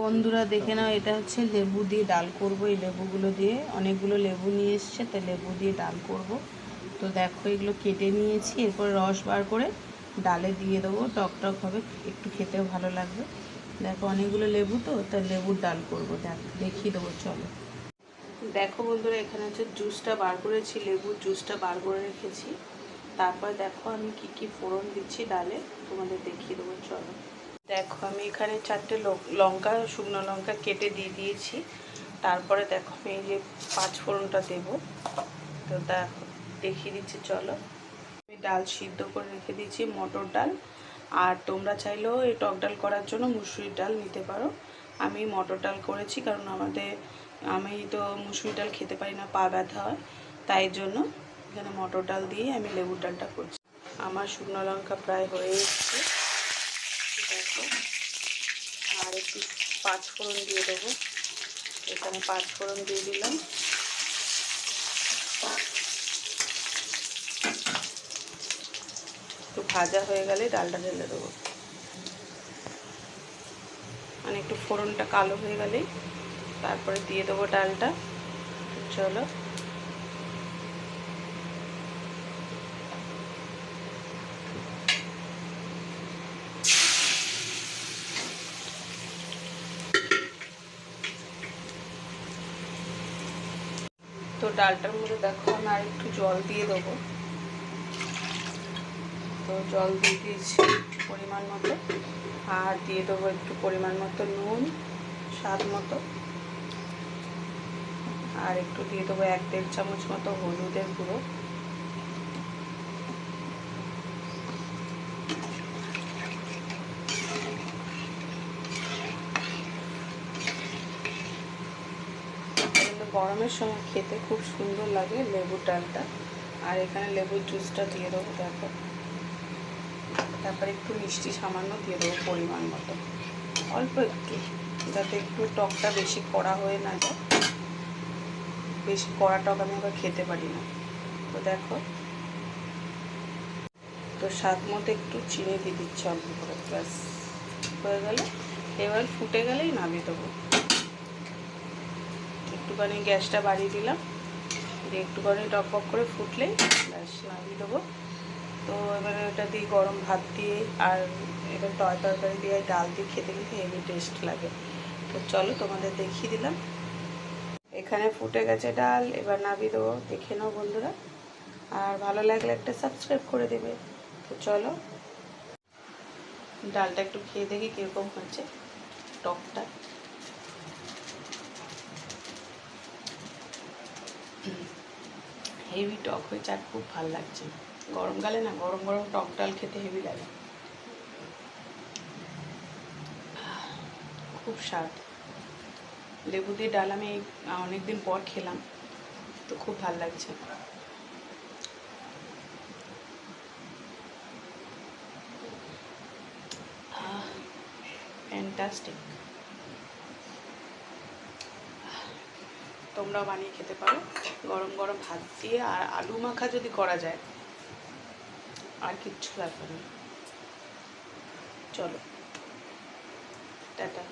বন্ধুরা দেখে নাও, এটা হচ্ছে লেবু দিয়ে ডাল করব। এই লেবুগুলো দিয়ে অনেকগুলো লেবু নিয়ে এসছে তো লেবু দিয়ে ডাল করব। তো দেখো, এগুলো কেটে নিয়েছি, এরপর রস বার করে ডালে দিয়ে দেবো। টক টক হবে, একটু খেতেও ভালো লাগবে। দেখো, অনেকগুলো লেবু তো, তাই লেবুর ডাল করব। দেখ, দেখিয়ে দেবো, চলো। দেখো বন্ধুরা, এখানে হচ্ছে জুসটা বার করেছি, লেবুর জুসটা বার করে রেখেছি। তারপর দেখো, আমি কি কি ফোড়ন দিচ্ছি ডালে, তোমাদের দেখিয়ে দেবো, চলো। দেখো, আমি এখানে চারটে লঙ্কা, শুকনো লঙ্কা কেটে দিয়ে দিয়েছি। তারপরে দেখো, আমি এই যে পাঁচ ফোড়নটা দেবো। তো দেখো, দেখিয়ে দিচ্ছি, চলো। আমি ডাল সিদ্ধ করে রেখে দিয়েছি, মটর ডাল। আর তোমরা চাইলেও এই টক ডাল করার জন্য মুসুরির ডাল নিতে পারো। আমি মটর ডাল করেছি, কারণ আমাদের আমি তো মুসুরি ডাল খেতে পারি না, পা ব্যথা হয়। তাই জন্য এখানে মটর ডাল দিয়ে আমি লেবুর ডালটা করছি। আমার শুকনো লঙ্কা প্রায় হয়ে এসছে। দেখো আর একটু পাঁচ ফোড়ন দিয়ে দেবো। এখানে পাঁচ ফোড়ন দিয়ে দিলাম। একটু ভাজা হয়ে গেলে ডালটা ঢেলে দেবো। মানে একটু ফোড়নটা কালো হয়ে গেলেই তারপরে দিয়ে দেবো ডালটা। চলো। তো ডালটার মধ্যে দেখো আমি আর একটু জল দিয়ে দেবো। তো জল দিয়ে দিয়েছি পরিমাণ মতো। আর দিয়ে দেবো একটু পরিমাণ মতো নুন, স্বাদ মতো। আর একটু দিয়ে দেবো এক দেড় চামচ মতো হলুদের গুঁড়ো। গরমের সময় খেতে খুব সুন্দর লাগে লেবুর ডালটা। আর এখানে লেবুর জুসটা দিয়ে দেবো, দেখো। তারপরে একটু মিষ্টি সামান্য দিয়ে দেবো পরিমাণ মতো। অল্প একটু, যাতে একটু টকটা বেশি কড়া হয়ে না যায়। বেশি কড়া টক আমি আবার খেতে পারি না। তো দেখো। তো স্বাদ মতো একটু চিনি দিয়ে দিচ্ছি অল্প করে, ব্যাস। হয়ে গেলে, এবার ফুটে গেলেই নামিয়ে দেবো। একটুখানি গ্যাসটা বাড়িয়ে দিলাম। দিয়ে একটুখানি টকবক করে ফুটলেই ব্যাস নামিয়ে দেবো। তো এবারে ওটা দিয়ে গরম ভাত দিয়ে আর এবার টয় তরকারি দিয়ে ডাল দিয়ে খেতে কিন্তু হেভি টেস্ট লাগে। তো চলো তোমাদের দেখিয়ে দিলাম। এখানে ফুটে গেছে ডাল, এবার নামিয়ে দেবো। দেখে নাও বন্ধুরা। আর ভালো লাগলে একটা সাবস্ক্রাইব করে দেবে। তো চলো। ডালটা একটু খেয়ে দেখি কীরকম হচ্ছে টকটা। হেভি টক হয়েছে আর খুব ভালো লাগছে। গরমকালে না গরম গরম টক ডাল খেতে হেভি লাগে। খুব স্বাদ। লেবু দিয়ে ডাল আমি অনেক দিন পর খেলাম, তো খুব ভালো লাগছে। ফ্যান্টাস্টিক তোমরাও বানিয়ে খেতে পারো। গরম গরম ভাত দিয়ে আর আলু মাখা যদি করা যায়, আর কিচ্ছু লাগবে না। চলো, টাটা।